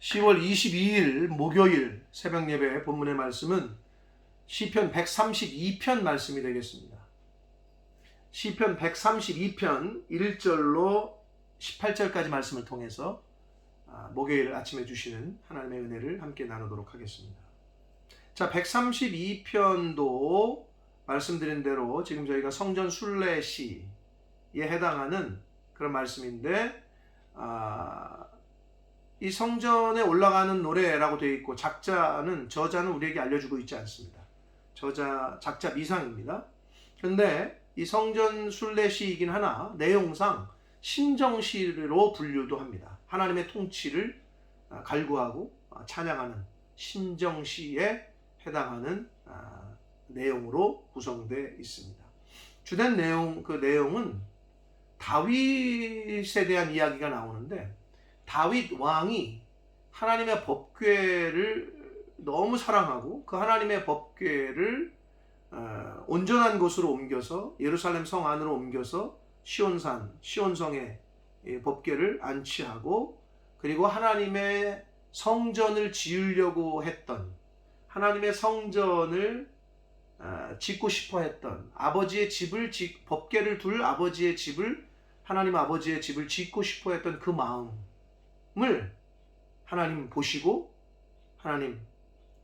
10월 22일 목요일 새벽 예배 본문의 말씀은 시편 132편 말씀이 되겠습니다. 시편 132편 1절로 18절까지 말씀을 통해서 아, 목요일 아침에 주시는 하나님의 은혜를 함께 나누도록 하겠습니다. 자, 132편도 말씀드린 대로 지금 저희가 성전 순례 시에 해당하는 그런 말씀인데 아, 이 성전에 올라가는 노래라고 되어 있고 작자는 저자는 우리에게 알려주고 있지 않습니다. 저자 작자 미상입니다. 근데 이 성전 순례시이긴 하나 내용상 신정시로 분류도 합니다. 하나님의 통치를 아, 갈구하고 아, 찬양하는 신정시에 해당하는 아, 내용으로 구성되어 있습니다. 주된 내용 그 내용은 다윗에 대한 이야기가 나오는데 다윗 왕이 하나님의 법궤를 너무 사랑하고 그 하나님의 법궤를 어, 온전한 곳으로 옮겨서 예루살렘 성 안으로 옮겨서 시온산 시온성에 이 법궤를 안치하고 그리고 하나님의 성전을 지으려고 했던 하나님의 성전을 어, 짓고 싶어 했던 아버지의 집을 짓, 법궤를 둘 아버지의 집을 하나님 아버지의 집을 짓고 싶어 했던 그 마음 을 하나님 보시고 하나님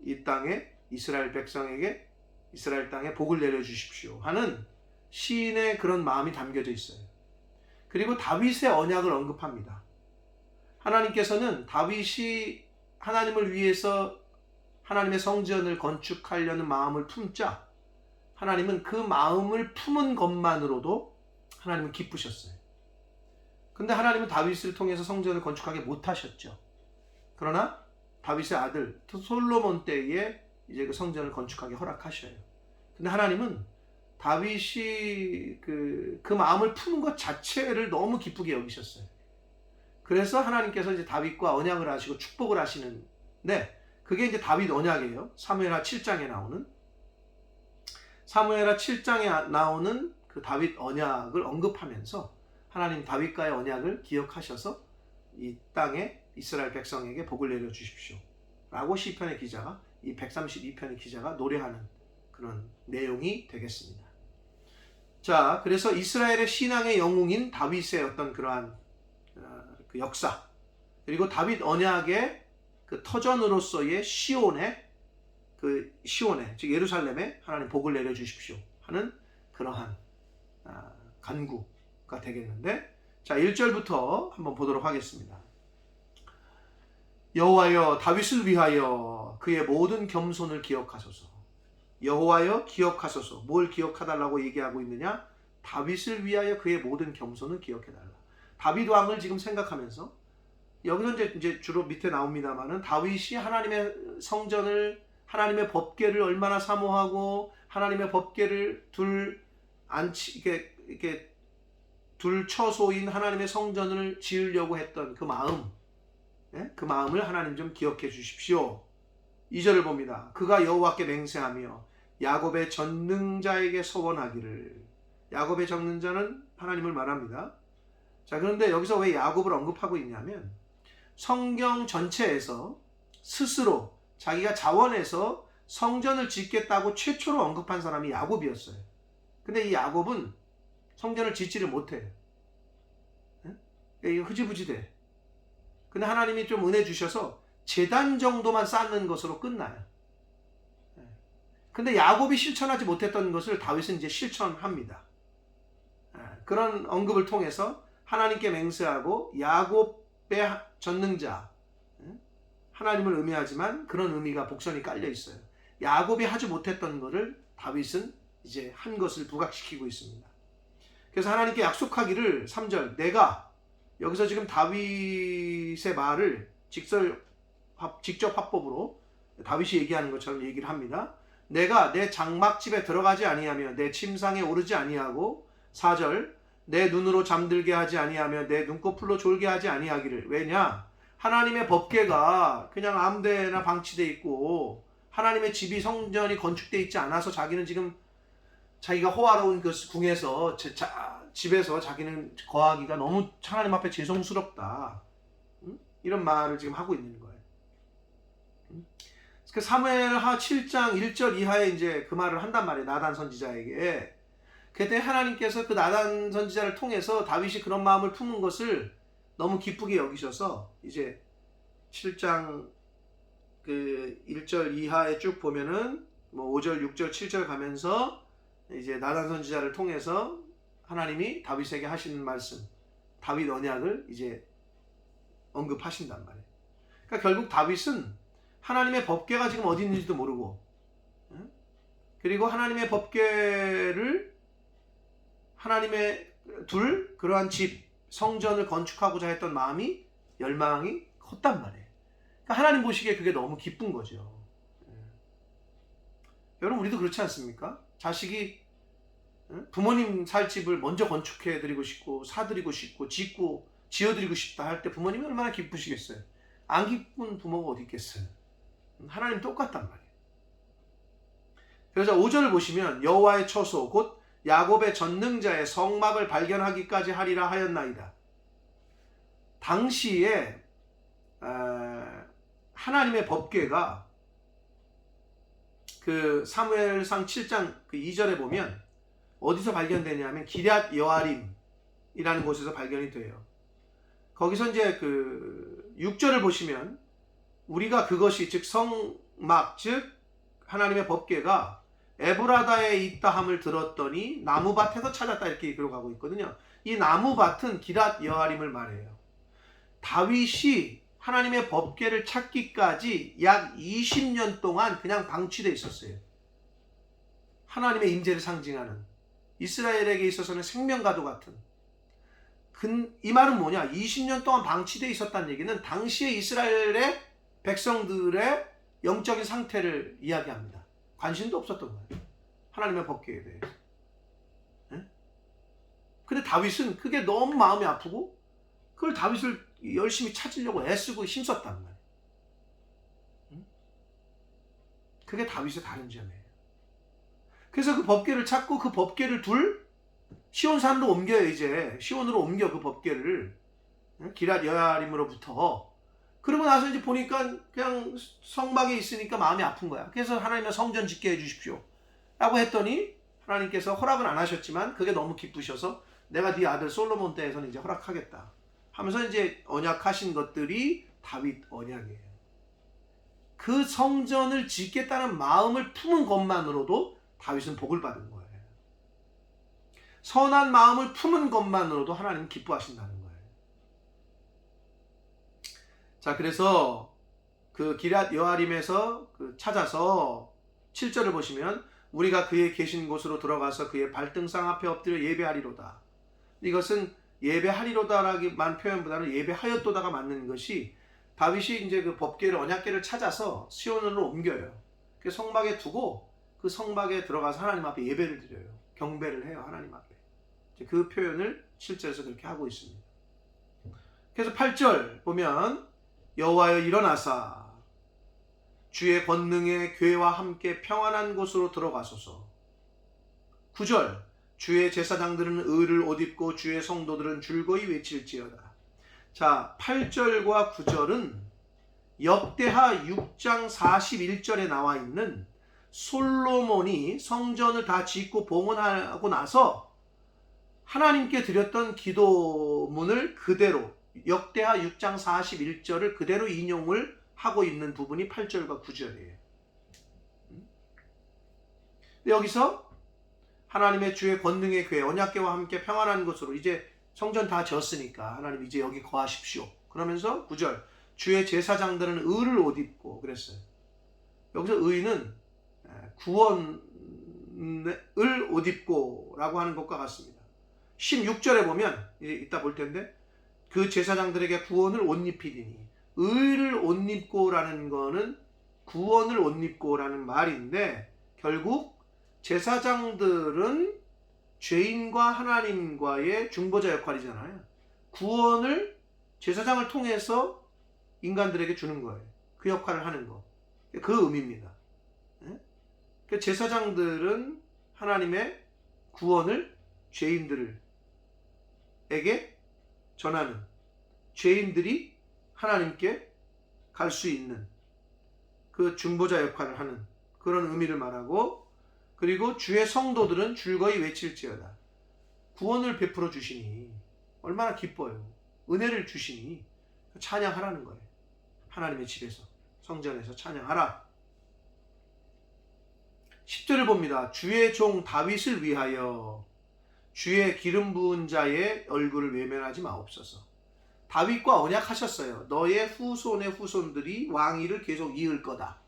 이 땅에 이스라엘 백성에게 이스라엘 땅에 복을 내려 주십시오 하는 시인의 그런 마음이 담겨져 있어요. 그리고 다윗의 언약을 언급합니다. 하나님께서는 다윗이 하나님을 위해서 하나님의 성전을 건축하려는 마음을 품자 하나님은 그 마음을 품은 것만으로도 하나님은 기쁘셨어요. 근데 하나님은 다윗을 통해서 성전을 건축하게 못하셨죠. 그러나 다윗의 아들 솔로몬 때에 이제 그 성전을 건축하게 허락하셔요. 근데 하나님은 다윗이 그, 그 마음을 푸는 것 자체를 너무 기쁘게 여기셨어요. 그래서 하나님께서 이제 다윗과 언약을 하시고 축복을 하시는데 그게 이제 다윗 언약이에요. 사무엘하 7장에 나오는 사무엘하 7장에 나오는 그 다윗 언약을 언급하면서 하나님 다윗과의 언약을 기억하셔서 이 땅에 이스라엘 백성에게 복을 내려 주십시오. 라고 시편의 기자가 이 132편의 기자가 노래하는 그런 내용이 되겠습니다. 자, 그래서 이스라엘의 신앙의 영웅인 다윗의 어떤 그러한 어, 그 역사 그리고 다윗 언약의 그 터전으로서의 시온의 그 시온에 즉 예루살렘에 하나님 복을 내려 주십시오 하는 그러한 아, 간구 가 되겠는데 자 1절부터 한번 보도록 하겠습니다. 여호와여 다윗을 위하여 그의 모든 겸손을 기억하소서. 여호와여 기억하소서. 뭘 기억하달라고 얘기하고 있느냐? 다윗을 위하여 그의 모든 겸손을 기억해달라. 다윗 왕을 지금 생각하면서 여기서 이제, 이제 주로 밑에 나옵니다만은 다윗이 하나님의 성전을 하나님의 법궤를 얼마나 사모하고 하나님의 법궤를 둘 안치 이렇게 이렇게 둘 처소인 하나님의 성전을 지으려고 했던 그 마음 예? 그 마음을 하나님 좀 기억해 주십시오. 2절을 봅니다. 그가 여호와께 맹세하며 야곱의 전능자에게 서원하기를 야곱의 전능자는 하나님을 말합니다. 자, 그런데 여기서 왜 야곱을 언급하고 있냐면 성경 전체에서 스스로 자기가 자원해서 성전을 짓겠다고 최초로 언급한 사람이 야곱이었어요. 근데 이 야곱은 성전을 짓지를 못해요. 예? 흐지부지 돼. 근데 하나님이 좀 은혜 주셔서 재단 정도만 쌓는 것으로 끝나요. 예. 근데 야곱이 실천하지 못했던 것을 다윗은 이제 실천합니다. 예. 그런 언급을 통해서 하나님께 맹세하고 야곱의 전능자 예. 하나님을 의미하지만 그런 의미가 복선이 깔려 있어요. 야곱이 하지 못했던 것을 다윗은 이제 한 것을 부각시키고 있습니다. 그래서 하나님께 약속하기를 3절 내가 여기서 지금 다윗의 말을 직설 직접 합법으로 다윗이 얘기하는 것처럼 얘기를 합니다. 내가 내 장막집에 들어가지 아니하며 내 침상에 오르지 아니하고 4절 내 눈으로 잠들게 하지 아니하며 내 눈꺼풀로 졸게 하지 아니하기를 왜냐 하나님의 법궤가 그냥 아무데나 방치돼 있고 하나님의 집이 성전이 건축돼 있지 않아서 자기는 지금 자기가 호화로운 그 궁에서 제, 자, 집에서 자기는 거하기가 너무 하나님 앞에 죄송스럽다. 응? 이런 말을 지금 하고 있는 거예요. 그 사무엘하 7장 1절 이하에 이제 그 말을 한단 말이에요. 나단 선지자에게. 그때 하나님께서 그 나단 선지자를 통해서 다윗이 그런 마음을 품은 것을 너무 기쁘게 여기셔서 이제 7장 그 1절 이하에 쭉 보면은 뭐 5절, 6절, 7절 가면서 이제 나단 선지자를 통해서 하나님이 다윗에게 하시는 말씀, 다윗 언약을 이제 언급하신단 말이에요. 그러니까 결국 다윗은 하나님의 법궤가 지금 어디 있는지도 모르고, 응? 그리고 하나님의 법궤를 하나님의 둘 그러한 집 성전을 건축하고자 했던 마음이 열망이 컸단 말이에요. 그러니까 하나님 보시기에 그게 너무 기쁜 거죠. 예. 여러분 우리도 그렇지 않습니까? 자식이 응? 부모님 살 집을 먼저 건축해 드리고 싶고 사드리고 싶고 짓고 지어드리고 싶다 할 때 부모님이 얼마나 기쁘시겠어요. 안 기쁜 부모가 어디 있겠어요. 하나님 똑같단 말이에요. 그래서 5절을 보시면 여호와의 처소 곧 야곱의 전능자의 성막을 발견하기까지 하리라 하였나이다. 당시에 하나님의 법궤가 그 사무엘상 7장 그 2절에 보면 어디서 발견되냐면 기럇 여아림이라는 곳에서 발견이 돼요. 거기서 이제 그 6절을 보시면 우리가 그것이 즉 성막 즉 하나님의 법궤가 에브라다에 있다 함을 들었더니 나무밭에서 찾았다 이렇게 기록하고 있거든요. 이 나무밭은 기랏 여아림을 말해요. 다윗이 하나님의 법궤를 찾기까지 약 20년 동안 그냥 방치돼 있었어요. 하나님의 임재를 상징하는 이스라엘에게 있어서는 생명과도 같은 이 말은 뭐냐? 20년 동안 방치돼 있었다는 얘기는 당시의 이스라엘의 백성들의 영적인 상태를 이야기합니다. 관심도 없었던 거예요. 하나님의 법궤에 대해서. 네? 근데 다윗은 그게 너무 마음이 아프고 그걸 다윗을 열심히 찾으려고 애쓰고 힘썼단 말이에요. 그게 다윗의 다른 점이에요. 그래서 그 법궤를 찾고 그 법궤를 둘 시온산으로 옮겨요 이제 시온으로 옮겨 그 법궤를 기랏 여야림으로부터 그러고 나서 이제 보니까 그냥 성막에 있으니까 마음이 아픈 거야. 그래서 하나님의 성전 짓게 해주십시오. 라고 했더니 하나님께서 허락은 안 하셨지만 그게 너무 기쁘셔서 내가 네 아들 솔로몬 때에서는 이제 허락하겠다. 하면서 이제 언약하신 것들이 다윗 언약이에요. 그 성전을 짓겠다는 마음을 품은 것만으로도 다윗은 복을 받은 거예요. 선한 마음을 품은 것만으로도 하나님 기뻐하신다는 거예요. 자, 그래서 그 기랏 여아림에서 그 찾아서 7절을 보시면 우리가 그의 계신 곳으로 들어가서 그의 발등상 앞에 엎드려 예배하리로다. 이것은 예배하리로다라기만 표현보다는 예배하였도다가 맞는 것이 다윗이 이제 그 법궤를 언약궤를 찾아서 시온으로 옮겨요. 그 성막에 두고 그 성막에 들어가서 하나님 앞에 예배를 드려요. 경배를 해요 하나님 앞에. 그 표현을 7절에서 그렇게 하고 있습니다. 그래서 8절 보면 여호와여 일어나사 주의 권능의 괴와 함께 평안한 곳으로 들어가소서. 9절 주의 제사장들은 의를 옷 입고 주의 성도들은 줄거이 외칠지어다. 자, 8절과 9절은 역대하 6장 41절에 나와 있는 솔로몬이 성전을 다 짓고 봉헌하고 나서 하나님께 드렸던 기도문을 그대로 역대하 6장 41절을 그대로 인용을 하고 있는 부분이 8절과 9절이에요. 여기서 하나님의 주의 권능의 교회 언약궤와 함께 평안한 것으로 이제 성전 다 졌으니까 하나님 이제 여기 거하십시오. 그러면서 9절 주의 제사장들은 의를 옷 입고 그랬어요. 여기서 의는 구원을 옷 입고라고 하는 것과 같습니다. 16절에 보면 이따 볼 텐데 그 제사장들에게 구원을 옷 입히리니 의를 옷 입고라는 거는 구원을 옷 입고라는 말인데 결국 제사장들은 죄인과 하나님과의 중보자 역할이잖아요. 구원을 제사장을 통해서 인간들에게 주는 거예요. 그 역할을 하는 거. 그 의미입니다. 예? 그 제사장들은 하나님의 구원을 죄인들에게 전하는 죄인들이 하나님께 갈 수 있는 그 중보자 역할을 하는 그런 의미를 말하고 그리고 주의 성도들은 즐거이 외칠지어다. 구원을 베풀어 주시니 얼마나 기뻐요. 은혜를 주시니 찬양하라는 거예요. 하나님의 집에서 성전에서 찬양하라. 10절을 봅니다. 주의 종 다윗을 위하여 주의 기름 부은 자의 얼굴을 외면하지 마옵소서. 다윗과 언약하셨어요. 너의 후손의 후손들이 왕위를 계속 이을 거다.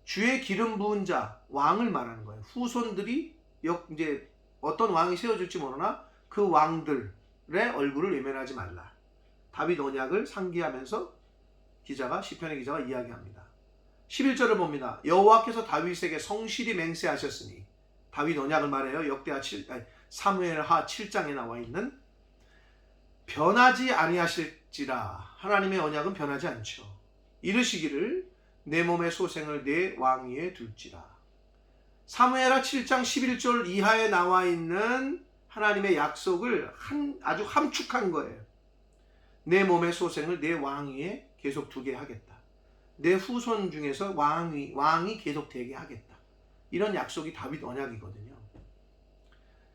예? 주의 기름 부은 자 왕을 말하는 거예요. 후손들이 역 이제 어떤 왕이 세워질지 모르나 그 왕들의 얼굴을 외면하지 말라. 다윗 언약을 상기하면서 기자가 시편의 기자가 이야기합니다. 11절을 봅니다. 여호와께서 다윗에게 성실히 맹세하셨으니 다윗 언약을 말해요. 역대하 7 아니, 사무엘하 7장에 나와 있는 변하지 아니하실지라 하나님의 언약은 변하지 않죠. 이르시기를 내 몸의 소생을 내 왕위에 둘지라. 사무엘하 7장 11절 이하에 나와 있는 하나님의 약속을 한, 아주 함축한 거예요. 내 몸의 소생을 내 왕위에 계속 두게 하겠다. 내 후손 중에서 왕이 왕이 계속 되게 하겠다. 이런 약속이 다윗 언약이거든요.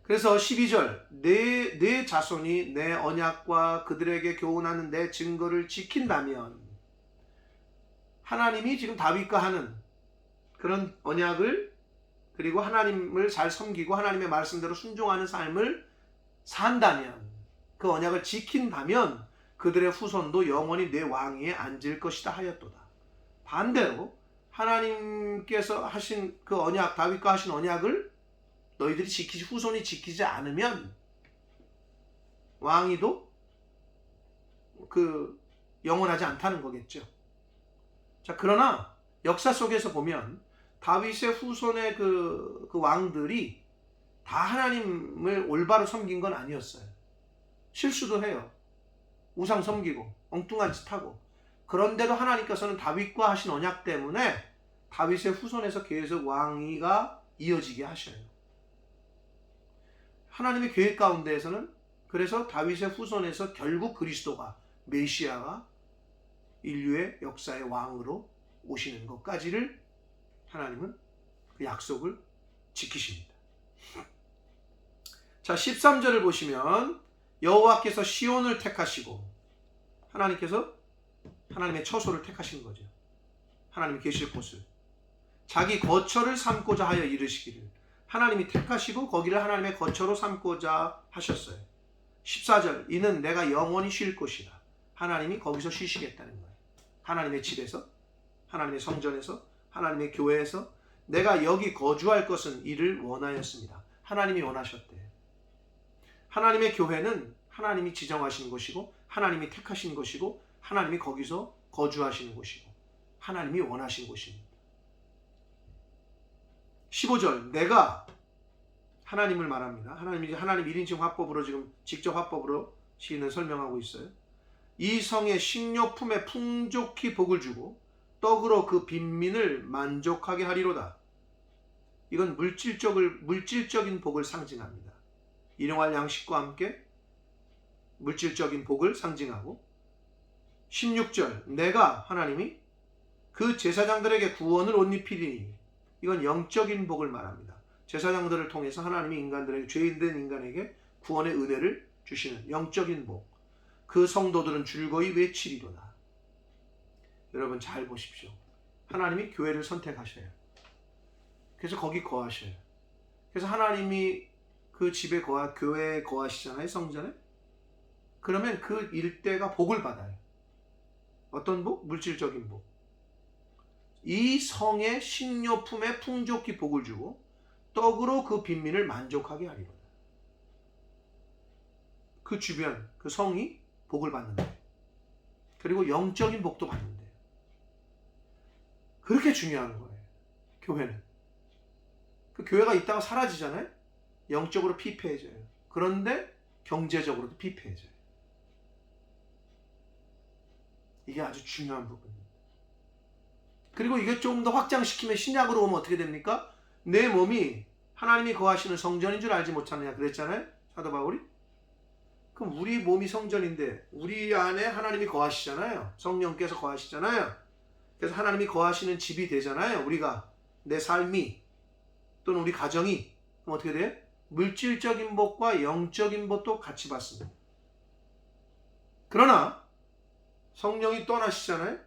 그래서 12절 내, 내 자손이 내 언약과 그들에게 교훈하는 내 증거를 지킨다면 하나님이 지금 다윗과 하는 그런 언약을 그리고 하나님을 잘 섬기고 하나님의 말씀대로 순종하는 삶을 산다면 그 언약을 지킨다면 그들의 후손도 영원히 내 왕위에 앉을 것이다 하였도다. 반대로 하나님께서 하신 그 언약 다윗과 하신 언약을 너희들이 지키지 후손이 지키지 않으면 왕위도 그 영원하지 않다는 거겠죠. 자 그러나 역사 속에서 보면 다윗의 후손의 그, 그 왕들이 다 하나님을 올바로 섬긴 건 아니었어요. 실수도 해요. 우상 섬기고 엉뚱한 짓 하고 그런데도 하나님께서는 다윗과 하신 언약 때문에 다윗의 후손에서 계속 왕위가 이어지게 하셔요. 하나님의 계획 가운데에서는 그래서 다윗의 후손에서 결국 그리스도가 메시아가 인류의 역사의 왕으로 오시는 것까지를 하나님은 그 약속을 지키십니다. 자, 13절을 보시면 여호와께서 시온을 택하시고 하나님께서 하나님의 처소를 택하신 거죠. 하나님이 계실 곳을 자기 거처를 삼고자 하여 이르시기를 하나님이 택하시고 거기를 하나님의 거처로 삼고자 하셨어요. 14절 이는 내가 영원히 쉴 곳이라 하나님이 거기서 쉬시겠다는 거예요. 하나님의 집에서 하나님의 성전에서 하나님의 교회에서 내가 여기 거주할 것은 이를 원하였습니다. 하나님이 원하셨대요. 하나님의 교회는 하나님이 지정하신 곳이고 하나님이 택하신 곳이고 하나님이 거기서 거주하시는 곳이고 하나님이 원하신 곳입니다. 15절 내가 하나님을 말합니다. 하나님이 하나님 1인칭 화법으로 지금 직접 화법으로 시인은 설명하고 있어요. 이 성의 식료품에 풍족히 복을 주고 떡으로 그 빈민을 만족하게 하리로다. 이건 물질적을 물질적인 복을 상징합니다. 일용할 양식과 함께 물질적인 복을 상징하고 16절 내가 하나님이 그 제사장들에게 구원을 옷 입히리니 이건 영적인 복을 말합니다. 제사장들을 통해서 하나님이 인간들에게 죄인된 인간에게 구원의 은혜를 주시는 영적인 복. 그 성도들은 즐거이 외치리로다. 여러분 잘 보십시오. 하나님이 교회를 선택하셔요. 그래서 거기 거하셔요. 그래서 하나님이 그 집에 거하 교회에 거하시잖아요, 성전에. 그러면 그 일대가 복을 받아요. 어떤 복? 물질적인 복. 이 성의 식료품에 풍족히 복을 주고 떡으로 그 빈민을 만족하게 하리로다. 그 주변, 그 성이 복을 받는데 그리고 영적인 복도 받는데 그렇게 중요한 거예요. 교회는. 그 교회가 있다가 사라지잖아요. 영적으로 피폐해져요. 그런데 경제적으로도 피폐해져요. 이게 아주 중요한 부분입니다. 그리고 이게 조금 더 확장시키면 신약으로 오면 어떻게 됩니까? 내 몸이 하나님이 거하시는 성전인 줄 알지 못하느냐 그랬잖아요. 사도 바울이. 그럼 우리 몸이 성전인데 우리 안에 하나님이 거하시잖아요. 성령께서 거하시잖아요. 그래서 하나님이 거하시는 집이 되잖아요. 우리가 내 삶이 또는 우리 가정이 그럼 어떻게 돼요? 물질적인 복과 영적인 복도 같이 받습니다. 그러나 성령이 떠나시잖아요.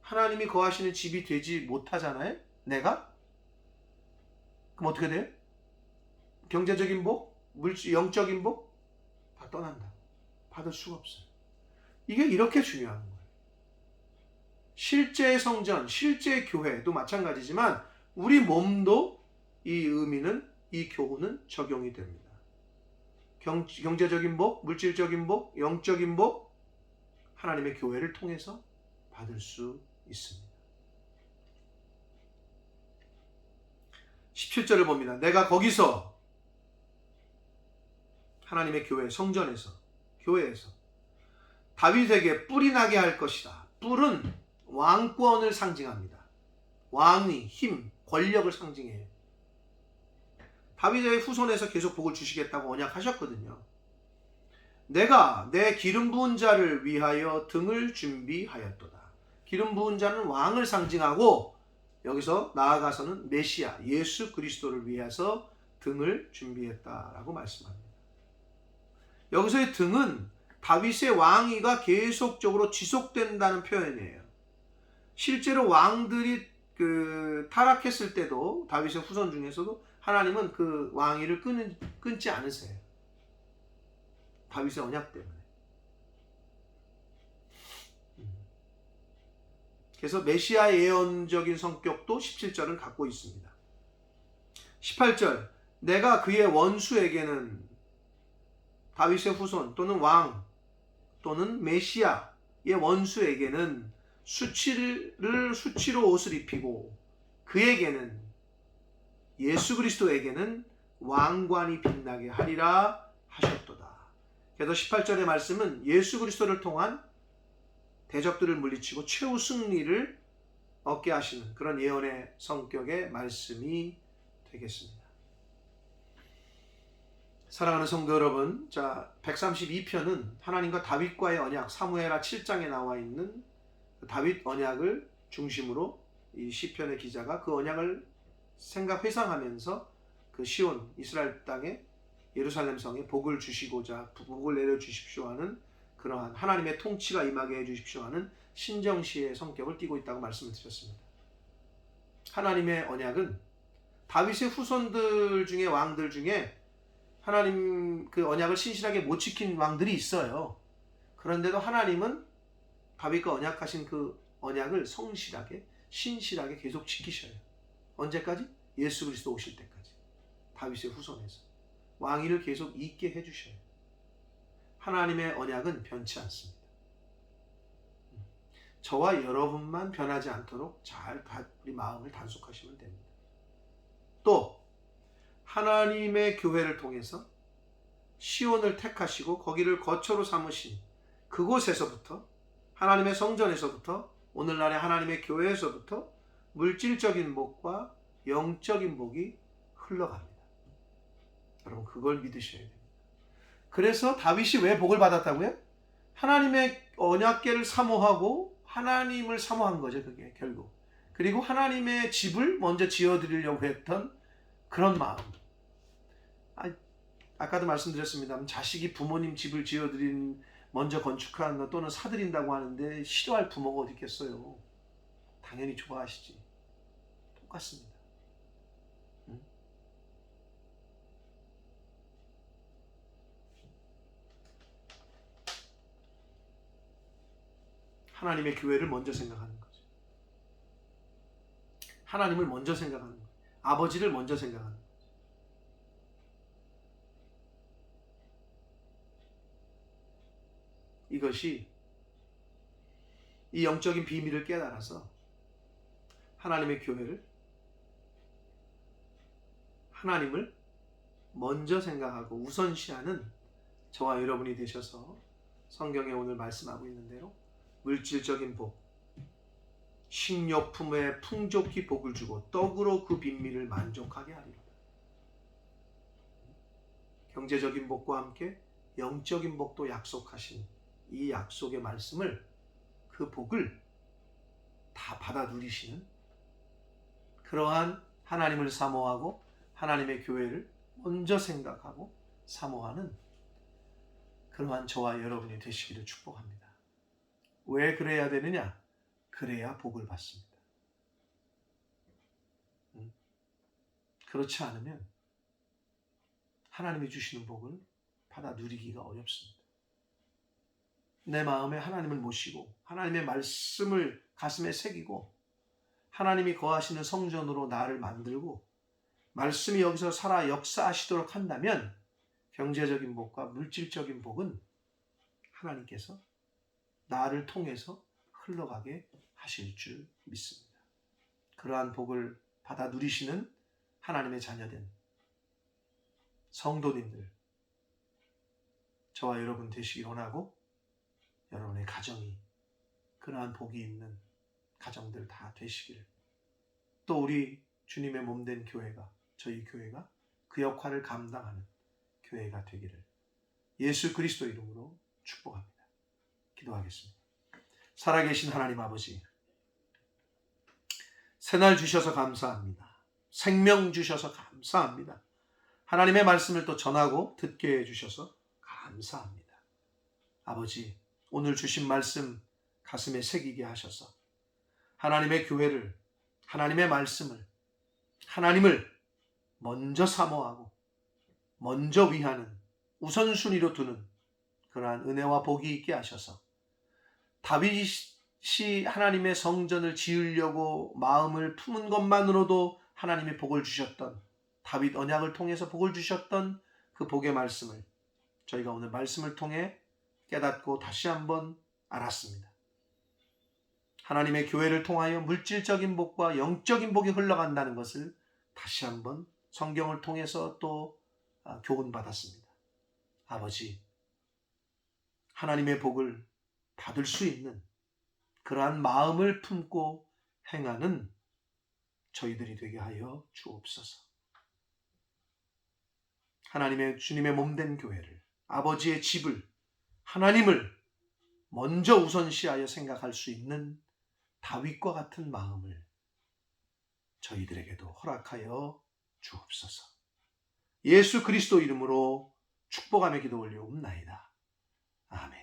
하나님이 거하시는 집이 되지 못하잖아요. 내가 그럼 어떻게 돼요? 경제적인 복, 물질 영적인 복 다 떠난다. 받을 수가 없어요. 이게 이렇게 중요한 거예요. 실제 성전, 실제 교회도 마찬가지지만 우리 몸도 이 의미는 이 교훈은 적용이 됩니다. 경, 경제적인 복, 물질적인 복, 영적인 복 하나님의 교회를 통해서 받을 수 있습니다. 17절을 봅니다. 내가 거기서 하나님의 교회 성전에서 교회에서 다윗에게 뿔이 나게 할 것이다. 뿔은 왕권을 상징합니다. 왕위, 힘, 권력을 상징해요. 다윗의 후손에서 계속 복을 주시겠다고 언약하셨거든요. 내가 내 기름 부은 자를 위하여 등을 준비하였도다. 기름 부은 자는 왕을 상징하고 여기서 나아가서는 메시아 예수 그리스도를 위해서 등을 준비했다라고 말씀합니다. 여기서의 등은 다윗의 왕위가 계속적으로 지속된다는 표현이에요. 실제로 왕들이 그 타락했을 때도 다윗의 후손 중에서도 하나님은 그 왕위를 끊, 끊지 않으세요. 다윗의 언약 때문에. 그래서 메시아 예언적인 성격도 17절은 갖고 있습니다. 18절 내가 그의 원수에게는 다윗의 후손 또는 왕 또는 메시아의 원수에게는 수치를 수치로 옷을 입히고 그에게는 예수 그리스도에게는 왕관이 빛나게 하리라 하셨도다. 그래서 18절의 말씀은 예수 그리스도를 통한 대적들을 물리치고 최후 승리를 얻게 하시는 그런 예언의 성격의 말씀이 되겠습니다. 사랑하는 성도 여러분, 자 132편은 하나님과 다윗과의 언약 사무엘하 7장에 나와 있는 다윗 언약을 중심으로 이 시편의 기자가 그 언약을 생각 회상하면서 그 시온 이스라엘 땅에 예루살렘 성에 복을 주시고자 복을 내려 주십시오 하는 그러한 하나님의 통치가 임하게 해 주십시오 하는 신정시의 성격을 띠고 있다고 말씀을 드렸습니다. 하나님의 언약은 다윗의 후손들 중에 왕들 중에 하나님 그 언약을 신실하게 못 지킨 왕들이 있어요. 그런데도 하나님은 다윗과 언약하신 그 언약을 성실하게 신실하게 계속 지키셔요. 언제까지? 예수 그리스도 오실 때까지. 다윗의 후손에서 왕위를 계속 있게 해 주셔요. 하나님의 언약은 변치 않습니다. 저와 여러분만 변하지 않도록 잘 우리 마음을 단속하시면 됩니다. 또 하나님의 교회를 통해서 시온을 택하시고 거기를 거처로 삼으신 그곳에서부터 하나님의 성전에서부터 오늘날의 하나님의 교회에서부터 물질적인 복과 영적인 복이 흘러갑니다. 여러분 그걸 믿으셔야 됩니다. 그래서 다윗이 왜 복을 받았다고요? 하나님의 언약계를 사모하고 하나님을 사모한 거죠, 그게 결국. 그리고 하나님의 집을 먼저 지어 드리려고 했던 그런 마음. 아, 아까도 말씀드렸습니다. 자식이 부모님 집을 지어드린 먼저 건축한 또는 사드린다고 하는데 싫어할 부모가 어디 있겠어요. 당연히 좋아하시지. 똑같습니다. 응? 하나님의 교회를 먼저 생각하는 거죠. 하나님을 먼저 생각하는 거죠. 아버지를 먼저 생각하는 거죠. 이것이 이 영적인 비밀을 깨달아서 하나님의 교회를 하나님을 먼저 생각하고 우선시하는 저와 여러분이 되셔서 성경에 오늘 말씀하고 있는 대로 물질적인 복, 식료품에 풍족히 복을 주고 떡으로 그 빈민을 만족하게 하리라. 경제적인 복과 함께 영적인 복도 약속하신 이 약속의 말씀을 그 복을 다 받. 받아 누리시는 그러한 하나님을 사모하고 하나님의 교회를 먼저 생각하고 사모하는 그러한 저와 여러분이 되시기를 축복합니다. 왜 그래야 되느냐? 그래야 복을 받습니다. 음. 그렇지 않으면 하나님이 주시는 복을 받아 누리기가 어렵습니다. 내 마음에 하나님을 모시고 하나님의 말씀을 가슴에 새기고 하나님이 거하시는 성전으로 나를 만들고 말씀이 여기서 살아 역사하시도록 한다면 경제적인 복과 물질적인 복은 하나님께서 나를 통해서 흘러가게 하실 줄 믿습니다. 그러한 복을 받아 누리시는 하나님의 자녀된 성도님들 저와 여러분 되시길 원하고 여러분의 가정이 그러한 복이 있는 가정들 다 되시기를 또 우리 주님의 몸 된 교회가 저희 교회가 그 역할을 감당하는 교회가 되기를 예수 그리스도 이름으로 축복합니다. 기도하겠습니다. 살아계신 하나님 아버지 새날 주셔서 감사합니다. 생명 주셔서 감사합니다. 하나님의 말씀을 또 전하고 듣게 해주셔서 감사합니다. 아버지, 오늘 주신 말씀 가슴에 새기게 하셔서 하나님의 교회를, 하나님의 말씀을, 하나님을 먼저 사모하고 먼저 위하는 우선순위로 두는 그러한 은혜와 복이 있게 하셔서 다윗이 하나님의 성전을 지으려고 마음을 품은 것만으로도 하나님의 복을 주셨던 다윗 언약을 통해서 복을 주셨던 그 복의 말씀을 저희가 오늘 말씀을 통해 깨닫고 다시 한번 알았습니다. 하나님의 교회를 통하여 물질적인 복과 영적인 복이 흘러간다는 것을 다시 한번 성경을 통해서 또 아, 교훈받았습니다. 아버지, 하나님의 복을 받을 수 있는 그러한 마음을 품고 행하는 저희들이 되게 하여 주옵소서. 하나님의 주님의 몸된 교회를 아버지의 집을 하나님을 먼저 우선시하여 생각할 수 있는 다윗과 같은 마음을 저희들에게도 허락하여 주옵소서. 예수 그리스도 이름으로 축복하며 기도 올려옵나이다. 아멘.